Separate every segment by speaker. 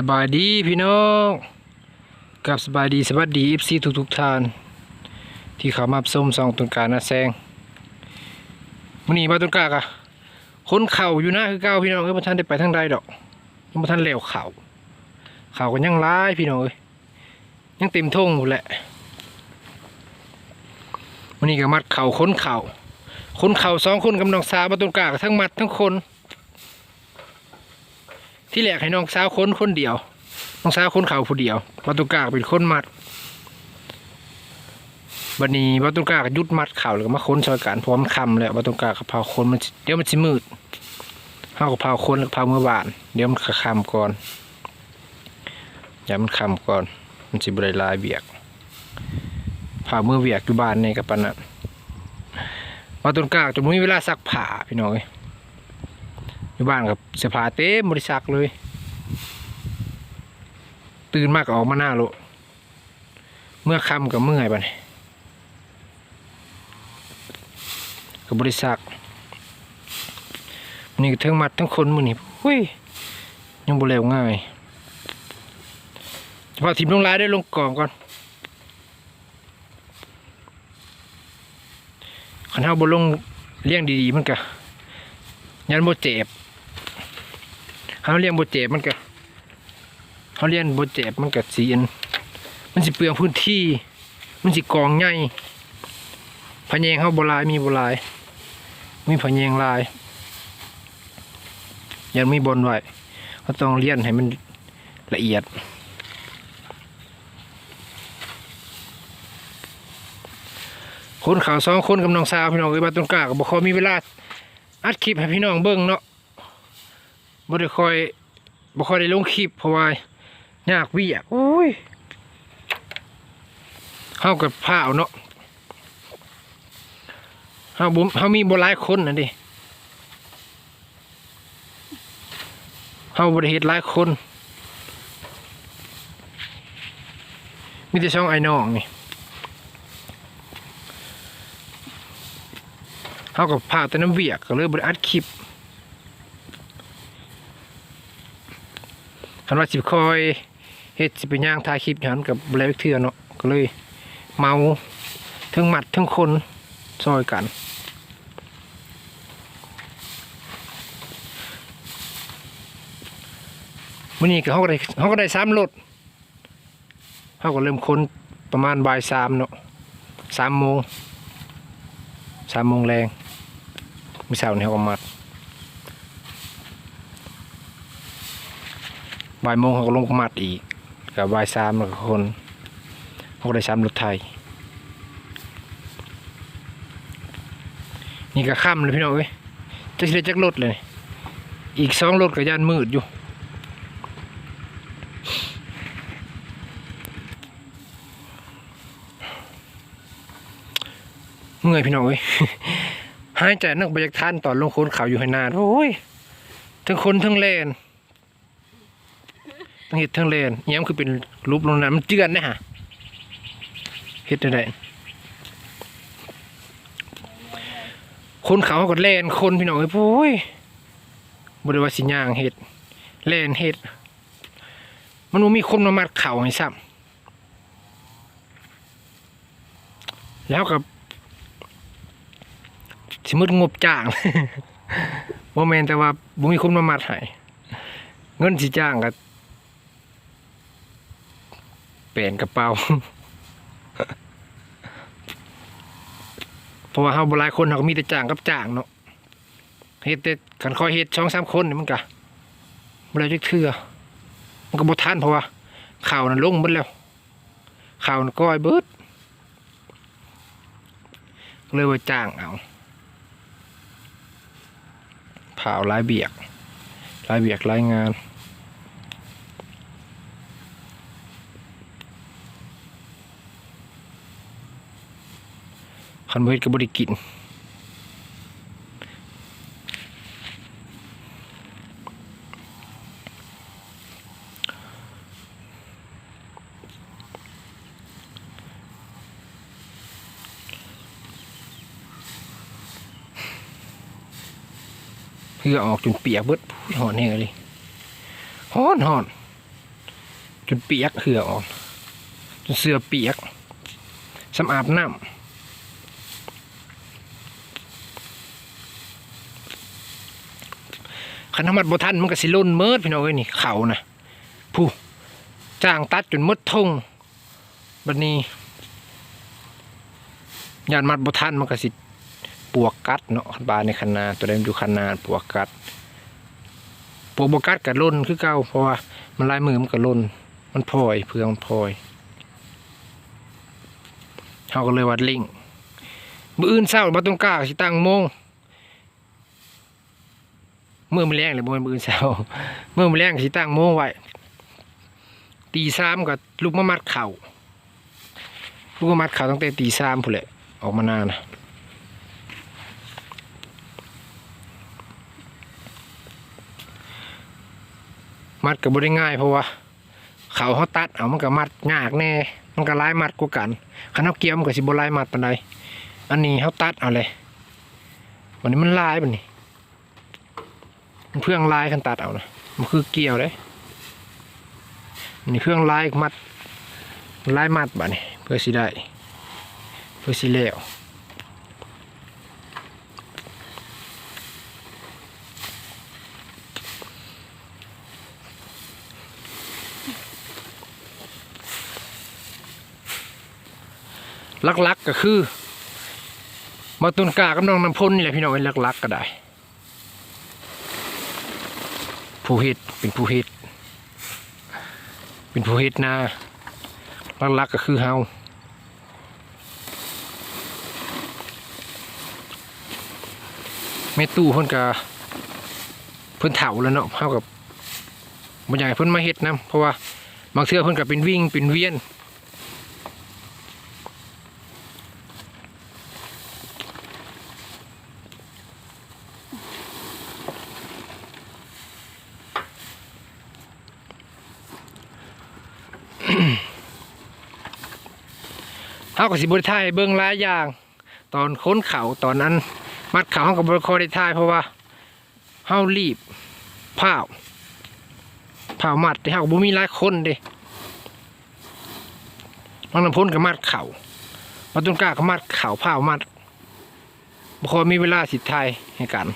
Speaker 1: สบายดีพี่น้องกับสบายดีสวัสดีเอฟซีทุกทุกท่าน ที่เขามาส้มซองต้นกานาแซงมันนี้มาต้นกากะคนเข่าอยู่นะคือเก้าพี่น้องเอ้ยมาท่านได้ไปทางใดดอกยังมาท่านเหลวเข่าเข่ากันยังร้ายพี่น้องเอ้ยยังเต็มทงหมดแหละมันนี้ก็มัดเข่าค้นเข่าคนเข่าสองคนกับน้องสาวมาต้นกากทั้งมัดทั้งคน ที่แรกให้น้องสาวค้นคนเดียว น้องสาวค้นเขาผู้เดียวบาตุกากเป็นคนมัดบัดนี้บตุกากยุดมัดเข่าแล้วก็มาค้นช่วยกันเพราะมันคำแล้วบาตุกากกับเผาคนมันเดี๋ยวมันสิมืดเฮากับเผาคนแล้วก็เผาเมื่อบาน เดี๋ยวมันก็คำก่อนอย่ามันคำก่อน มันสิบได้หลายเบียกเผาเมื่อเบียกอยู่บ้านในกับปานนั้นบาตุกากจะมีเวลาซักผ้าพี่น้อง อยู่บ้านกับเสื้อผ้าเต็มบริษักเลย ตื่นมากก็ออกมาหน้าโลเมื่อค่ำกับเมื่อยบัดนกับบริษักนี่ทั้งมัดทั้งคนมือนี่หุ้ยยังบ่เร็วง่ายพาทีมลงลายได้ลงกล่องก่อนขันเท้าบนลงเลี้ยงดีๆมันกะยันโบเจ็บ เขาเลี้ยงโบเจ็บมันก็เขาเลี้ยงโบเจ็บมันก็สีอันมันสิเปลืองพื้นที่ มันสิกองใหญ่พะแยงเขาโบหลายมีโบหลาย มีพะแยงลาย ยังมีบนไว้เขาต้องเลี้ยนให้มันละเอียดคนข่าวสองคนกับน้องสาวพี่น้องเอ้ยบาต้นกล้ากบอกเขามีเวลาอัดคลิปให้พี่น้องเบิ่งเนาะ บ่ได้ค่อยบ่ค่อยได้ลงคลิปเพราะว่ายากเวียกโอ้ยเฮากับผ้าเอาเนาะเฮาบ่เฮามีบ่หลายคนน่ะดิเฮาบ่ได้เฮ็ดหลายคนมีแต่ช่องไอ้น้องนี่เฮากับผ้าแต่น้ำเวียกก็เลยบ่ได้อัดคลิป คันว่าสิบคอยเฮ็ดสิไปย่างถ่ายคลิปอย่างนั้นกับแบล็กเทือเนาะก็เลยเมาทั้งหมัดทั้งคนซอยกันมื่อนี้ก็เขาก็ได้เขาก็ได้สามรถเขาก็เริ่มค้นประมาณบ่ายสามเนาะสามโมงสามโมงแรงมื่อเช้านี้เขาก็มัด บ่ายโมงเขาก็ลงมัดอีกกับบ่ายสามแล้วก็คนเขาก็ได้ซ้ำรถไทย นี่ก็ค่ำเลยพี่น้องเอ้ยจะเสียจักรถเลย อีกสองรถก็ย่านมืดอยู่เมื่อยพี่น้องเอ้ยหายใจนักบรรยากท่านตอนลงโคนเขาอยู่ให้นานโอ้ยทั้งคนทั้งแลน ทั้งเห็ดทั้งเลนเนี้ยมันคือเป็นรูปลงน้ำมันเจือนนะฮะเห็ดได้คนเขาก็แลนคนพี่น้องเอ้ยโอ้ยบริวาสิย่างเห็ดแลนเห็ด มันมีคนมามัดเข่าให้ซ้ำแล้วกับสมมติงบจ้างว่าแมนแต่ว่าบ่มีคนมามัดให้เงินสิจ้างก็เปลี่ยนกระเป๋าเพราะว่าเฮาบหลายคนเฮาก็มีแต่จ้างกับจ้างเนาะเฮ็ดแต่คันคอยเฮ็ดช่องสามคนนี่มันก็บ่ได้จักเทื่อมันก็บ่ทันเพราะว่าข่าวนั้นลงเบิดแล้วข่าวนั้นก้อยเบิดเลยว่าจ้างเอาข่าวหลายเบียกหลายเบียกหลายงาน คันบ่เฮ็ดก็บ่ได้กินเพื่อออกจนเปียกเบิดอุ้ยหอนแห้งเลยฮ้อนหอนจนเปียกเหือออกจนเสื้อเปียกสำอาบน้ำ ขันธมัดบทันมันก็สิล่นเมิดพี่น้องเอ้ยนี่เขานะผู้จ้างตัดจนมดทงบัดนี้ยานมัดบทันมันก็สิปวกกัดเนาะบานในคันนาตัวใดมันอยู่คันนาปวกกัดปวกบกัดกับล่นคือเก่าเพราะว่ามันลายมือมันก็ล่นมันพลอยเพื่อมันพลอยเขาก็เลยวัดลิงมืออื่นเศร้ามาตรงกลางสิตั้งโมง เมื่อมันแรงเลยบ่แมันมืออันเศร้าเมื่อมันแรงก็สิตั้งโมงไว้ตีสามกับลูกมะมัดเข่าลูกมะมัดเข่าตั้งแต่ตีสามพุ่นแหละออกมานานนะมัดก็บ่ได้ง่ายเพราะว่าเขาเขาตัดเอามันก็มัดยากแน่ มันก็หลายมัดกว่ากันคันเฮาเกี่ยวมันก็สิบลายมัดปานใดอันนี้เขาตัดเอาเลยวันนี้มันลายบัดนี้ มันเพื่องลายคันตัดเอานะมันคือเกี่ยวเลยอันนี่เครื่องลายมัดลายมัดบัดนี้เพื่อสิได้เพื่อสิแล้วลักๆกก็คือมาตุนกากับน้องน้ำพ่นนี่แหละพี่น้องเป็นลักๆก็ได้ ผู้เฮ็ดเป็นผู้เฮ็ดเป็นผู้เฮ็ดนาลักๆก็คือเฮาแม่ตู้เพิ่นก็เพิ่นเฒ่าแล้วเนาะเฮากับบ่อยากให้เพิ่นมาเฮ็ดนํเพราะว่าบางเทื่อเพิ่นก็เป็นวิ่งเป็นเวียน เฮาก็สิบ่ได้ถ่ายเบิ่งหลายอย่าง ตอนค้นเขาตอนนั้น มัดเขาเฮาก็บ่ค่อยได้ถ่ายเพราะว่าเฮารีบพาวพาวมัดที่เฮาก็บ่มีหลายคนเด้น้องน้ำพ้นก็มัดเข่ามาต้นกล้าก็มัดเข่าพาวมัดบ่ค่อยมีเวลาสิถ่ายให้กัน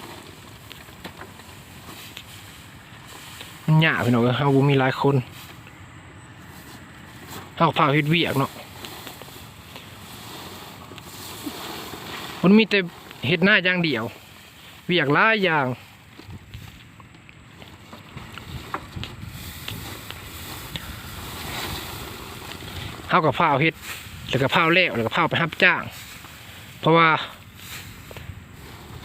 Speaker 1: มันยากพี่น้องเอ้ยเฮาบ่มีหลายคนเฮาก็พาวเฮ็ดเวียกเนาะ มันมีแต่เห็ดหน้าอย่างเดียว เวียกหลายอย่าง เฮากับพาเฮ็ดแล้วก็พาวแล้วแล้วก็พาไปรับจ้าง เพราะว่า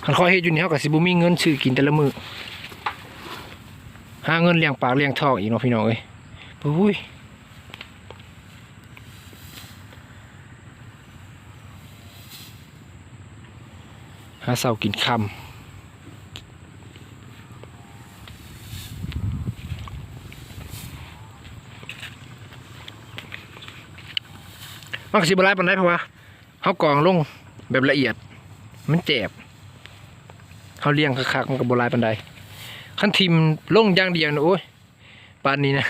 Speaker 1: คันคอยเฮ็ดอยู่นี่เฮาก็สิบ่มีเงินซื้อกินแต่ละมือหาเงินเลี้ยงปากเลี้ยงท้องอีกเนาะพี่น้องเอ้ยอุ้ย หาเสากินคำมันก็สิบลายปันได้เพราะว่าเขากรองลงแบบละเอียด มันเจ็บเขาเลี้ยงคักๆมันก็บหลายปันไดขั้นทิมลงย่างเดียวนะโอ้ยปานนี้นะ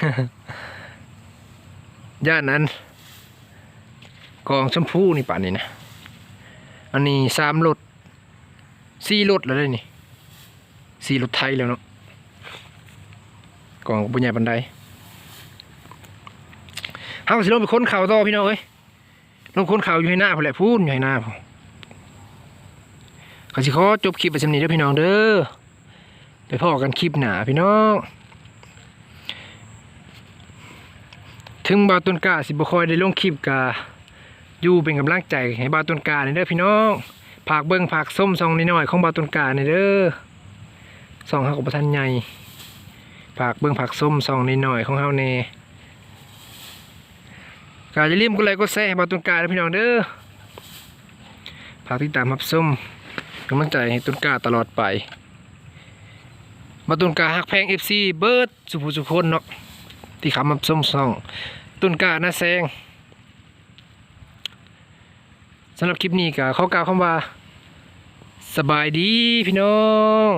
Speaker 1: ย่านนั้น กองชมพูนี่ปานนี้นะ อันนี้สามรถ สี่รถแล้วได้นี่สี่รถไทยแล้วเนาะกล่องบุญญ่บันไดเฮาสิลงไปค้นเขาต่อพี่น้องเอ้ยลงค้นเขาอยู่ให้หน้าพอแหละพูดอยู่ให้หน้าพอขอสิขอจบคลิปไปสำนีเด้อพี่น้องเด้อไปพอกันคลิปหนาพี่น้อง ถึงบาต้นกล้าสิบคอยได้ลงคลิปกาอยู่เป็นกำลังใจให้บาต้นกล้านี่เด้อพี่น้อง ผากเบิ้งผากส้มซองนิดหน่อยของบาต้นกาเนี่ยเด้อซองเฮากับทันใหญ่ผากเบิ้งผากส้มซองนิดหน่อยของเฮาเน่กาจะรีบกดไลค์กดแชร์ให้บาต้นกาเด้อพี่น้องเด้อฝากติดตามรับส้มกำลังใจให้ต้นกาตลอดไปบาต้นกาหักแพง FC เบิร์ดสุภุสุคนเนาะที่คำรับส้มซองต้นกาหน้าแซง สำหรับคลิปนี้ก็ขอกล่าวคำว่า สบายดีพี่น้อง